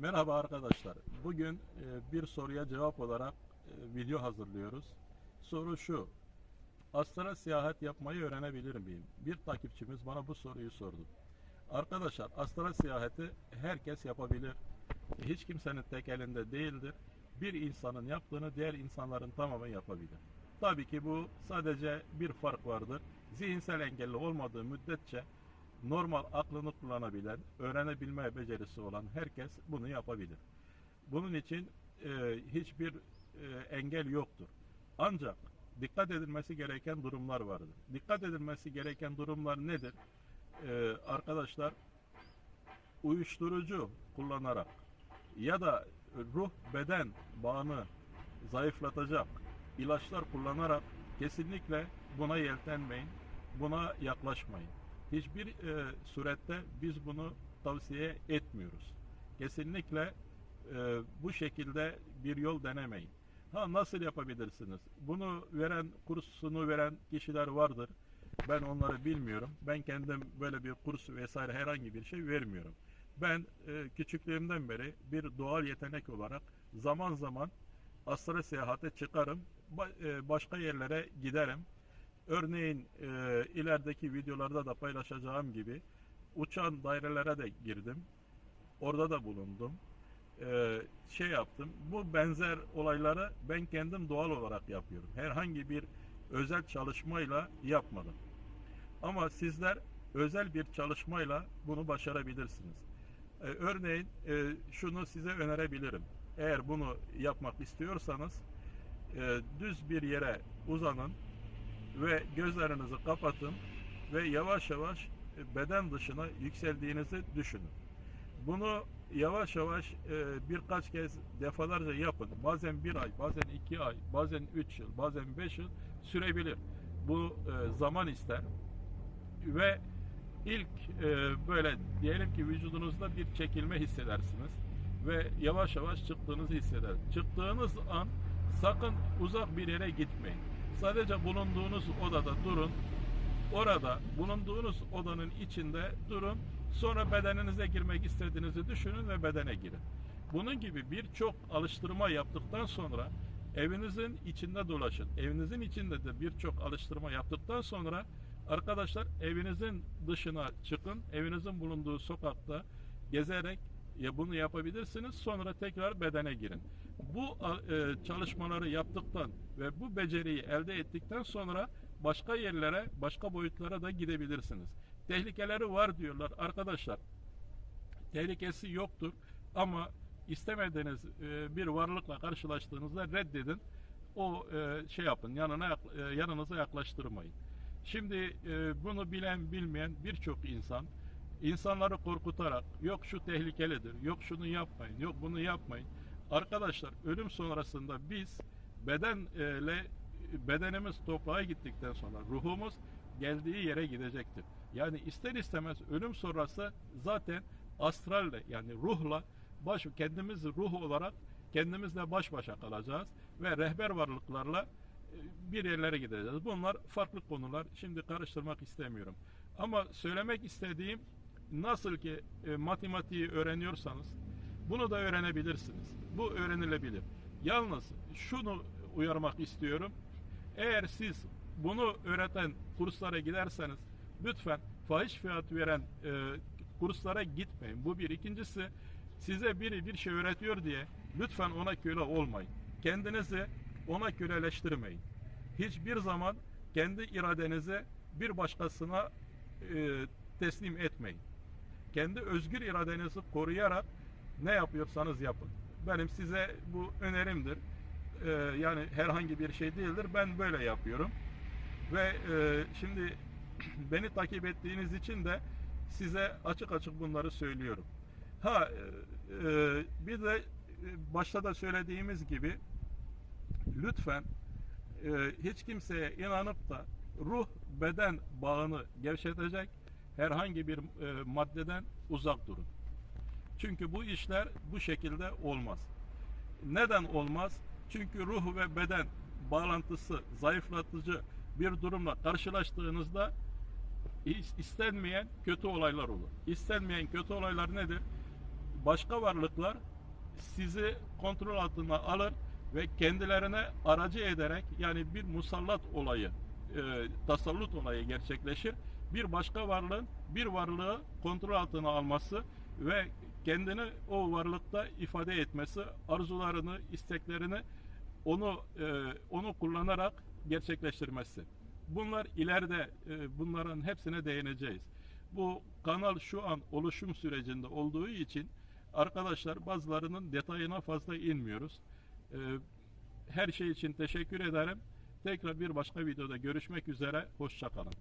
Merhaba arkadaşlar. Bugün e, bir soruya cevap olarak e, video hazırlıyoruz. Soru şu. Astara seyahat yapmayı öğrenebilir miyim? Bir takipçimiz bana bu soruyu sordu. Arkadaşlar astara seyahati herkes yapabilir. Hiç kimsenin tek elinde değildir. Bir insanın yaptığını diğer insanların tamamı yapabilir. Tabii ki bu sadece bir fark vardır. Zihinsel engelli olmadığı müddetçe normal aklını kullanabilen, öğrenebilme becerisi olan herkes bunu yapabilir. Bunun için e, hiçbir e, engel yoktur. Ancak dikkat edilmesi gereken durumlar vardır. Dikkat edilmesi gereken durumlar nedir? E, arkadaşlar uyuşturucu kullanarak ya da ruh beden bağını zayıflatacak ilaçlar kullanarak kesinlikle buna yeltenmeyin, buna yaklaşmayın. Hiçbir e, surette biz bunu tavsiye etmiyoruz. Kesinlikle e, bu şekilde bir yol denemeyin. Ha nasıl yapabilirsiniz? Bunu veren, kursunu veren kişiler vardır. Ben onları bilmiyorum. Ben kendim böyle bir kurs vesaire herhangi bir şey vermiyorum. Ben e, küçüklüğümden beri bir doğal yetenek olarak zaman zaman astral seyahate çıkarım. Ba- e, başka yerlere giderim. Örneğin e, ilerideki videolarda da paylaşacağım gibi uçan dairelere de girdim. Orada da bulundum. E, şey yaptım. Bu benzer olayları ben kendim doğal olarak yapıyorum. Herhangi bir özel çalışmayla yapmadım. Ama sizler özel bir çalışmayla bunu başarabilirsiniz. E, örneğin e, şunu size önerebilirim. Eğer bunu yapmak istiyorsanız e, düz bir yere uzanın ve gözlerinizi kapatın ve yavaş yavaş e, beden dışına yükseldiğinizi düşünün. Bunu yavaş yavaş e, birkaç kez defalarca yapın. Bazen bir ay, bazen iki ay, bazen üç yıl, bazen beş yıl sürebilir. Bu e, zaman ister ve ilk böyle diyelim ki vücudunuzda bir çekilme hissedersiniz ve yavaş yavaş çıktığınızı hisseder. Çıktığınız an sakın uzak bir yere gitmeyin. Sadece bulunduğunuz odada durun. Orada bulunduğunuz odanın içinde durun. Sonra bedeninize girmek istediğinizi düşünün ve bedene girin. Bunun gibi birçok alıştırma yaptıktan sonra evinizin içinde dolaşın. Evinizin içinde de birçok alıştırma yaptıktan sonra arkadaşlar evinizin dışına çıkın. Evinizin bulunduğu sokakta gezerek ya bunu yapabilirsiniz. Sonra tekrar bedene girin. Bu e, çalışmaları yaptıktan ve bu beceriyi elde ettikten sonra başka yerlere, başka boyutlara da gidebilirsiniz. Tehlikeleri var diyorlar arkadaşlar. Tehlikesi yoktur ama istemediğiniz e, bir varlıkla karşılaştığınızda reddedin. O e, şey yapın, yanına e, yanınıza yaklaştırmayın. Şimdi e, bunu bilen bilmeyen birçok insan insanları korkutarak yok şu tehlikelidir, yok şunu yapmayın, yok bunu yapmayın. Arkadaşlar ölüm sonrasında biz bedenle bedenimiz toprağa gittikten sonra ruhumuz geldiği yere gidecektir. Yani ister istemez ölüm sonrası zaten astralle yani ruhla baş kendimiz ruh olarak kendimizle baş başa kalacağız ve rehber varlıklarla e, bir yerlere gideceğiz. Bunlar farklı konular. Şimdi karıştırmak istemiyorum. Ama söylemek istediğim nasıl ki e, matematiği öğreniyorsanız bunu da öğrenebilirsiniz. Bu öğrenilebilir. Yalnız şunu uyarmak istiyorum. Eğer siz bunu öğreten kurslara giderseniz lütfen fahiş fiyat veren e, kurslara gitmeyin. Bu bir. İkincisi size biri bir şey öğretiyor diye lütfen ona köle olmayın. Kendinizi ona köleleştirmeyin. Hiçbir zaman kendi iradenizi bir başkasına e, teslim etmeyin. Kendi özgür iradenizi koruyarak ne yapıyorsanız yapın. Benim size bu önerimdir. Ee, yani herhangi bir şey değildir. Ben böyle yapıyorum. Ve e, şimdi beni takip ettiğiniz için de size açık açık bunları söylüyorum. Ha e, e, bir de e, başta da söylediğimiz gibi lütfen e, hiç kimseye inanıp da ruh beden bağını gevşetecek herhangi bir e, maddeden uzak durun. Çünkü bu işler bu şekilde olmaz. Neden olmaz? Çünkü ruh ve beden bağlantısı zayıflatıcı bir durumla karşılaştığınızda is- istenmeyen kötü olaylar olur. İstenmeyen kötü olaylar nedir? başka varlıklar sizi kontrol altına alır ve kendilerine aracı ederek yani bir musallat olayı, e, tasallut olayı gerçekleşir. Bir başka varlığın bir varlığı kontrol altına alması ve kendini o varlıkta ifade etmesi, arzularını, isteklerini onu e, onu kullanarak gerçekleştirmesi. Bunlar ileride e, bunların hepsine değineceğiz. Bu kanal şu an oluşum sürecinde olduğu için arkadaşlar bazılarının detayına fazla inmiyoruz. E, her şey için teşekkür ederim. Tekrar bir başka videoda görüşmek üzere. Hoşçakalın.